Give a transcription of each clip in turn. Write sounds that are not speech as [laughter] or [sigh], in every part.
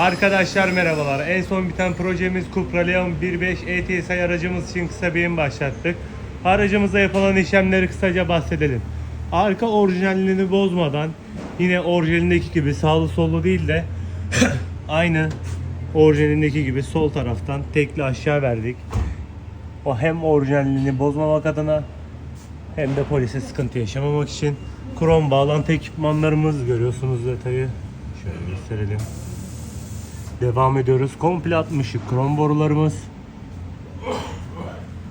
Arkadaşlar merhabalar. En son biten projemiz Cupra Leon 1.5 ETSI aracımız için kısa bir başlattık. Aracımızda yapılan işlemleri kısaca bahsedelim. Arka orijinalliğini bozmadan yine orijinalindeki gibi sağlı sollu değil de [coughs] aynı orijinalindeki gibi sol taraftan tekli aşağı verdik. O hem orijinalliğini bozmamak adına hem de polise sıkıntı yaşamamak için krom bağlantı ekipmanlarımız görüyorsunuz detayı. Şöyle gösterelim. Devam ediyoruz. Komple 60'lık krom borularımız.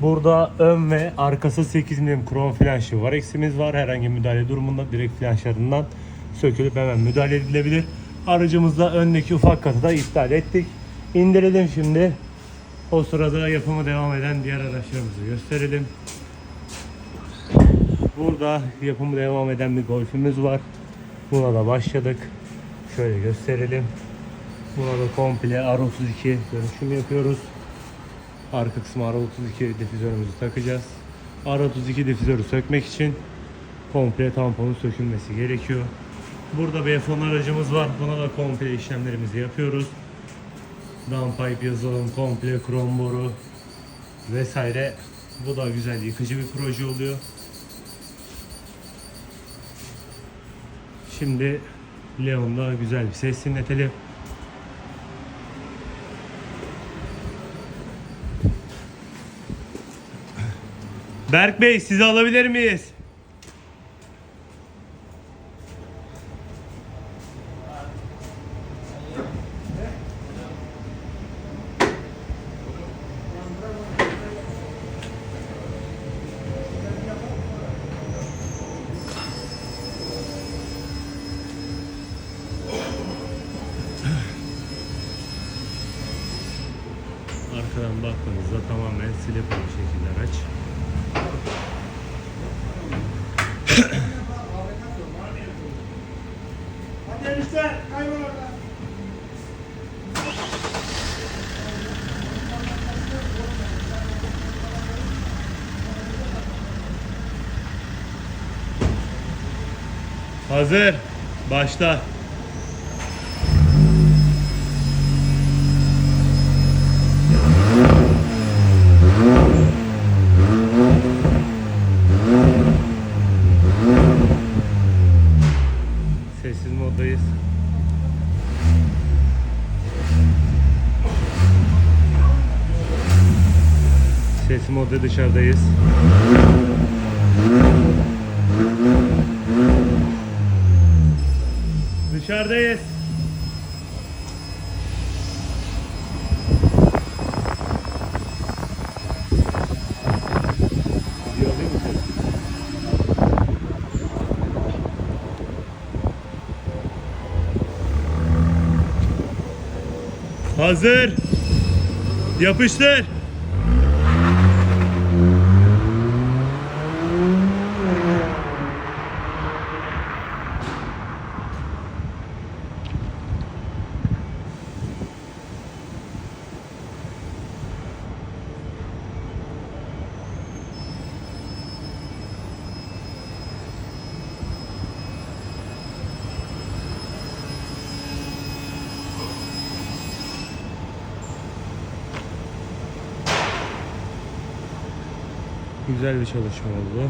Burada ön ve arkası 8 milim krom flanşı var. Eksimiz var. Herhangi müdahale durumunda direkt flanşlarından sökülüp hemen müdahale edilebilir. Aracımızda öndeki ufak katı da iptal ettik. İndirelim şimdi. O sırada yapımı devam eden diğer araçlarımızı gösterelim. Burada yapımı devam eden bir golfümüz var. Buna da başladık. Şöyle gösterelim. Buna da komple R32 dönüşüm yapıyoruz. Arka kısmı R32 difüzörümüzü takacağız. R32 difüzörü sökmek için komple tamponun sökülmesi gerekiyor. Burada F10 aracımız var. Buna da komple işlemlerimizi yapıyoruz. Downpipe yazılım, komple krom boru vesaire. Bu da güzel yıkıcı bir proje oluyor. Şimdi Leon'da güzel bir ses dinletelim. Berk Bey sizi alabilir miyiz? Arkadan baktığınızda tamamen bir şekilde araç. Enişte kaybol. Hazır. Başla. Modda dışarıdayız. Dışarıdayız. Hazır. Yapıştır. Güzel bir çalışma oldu.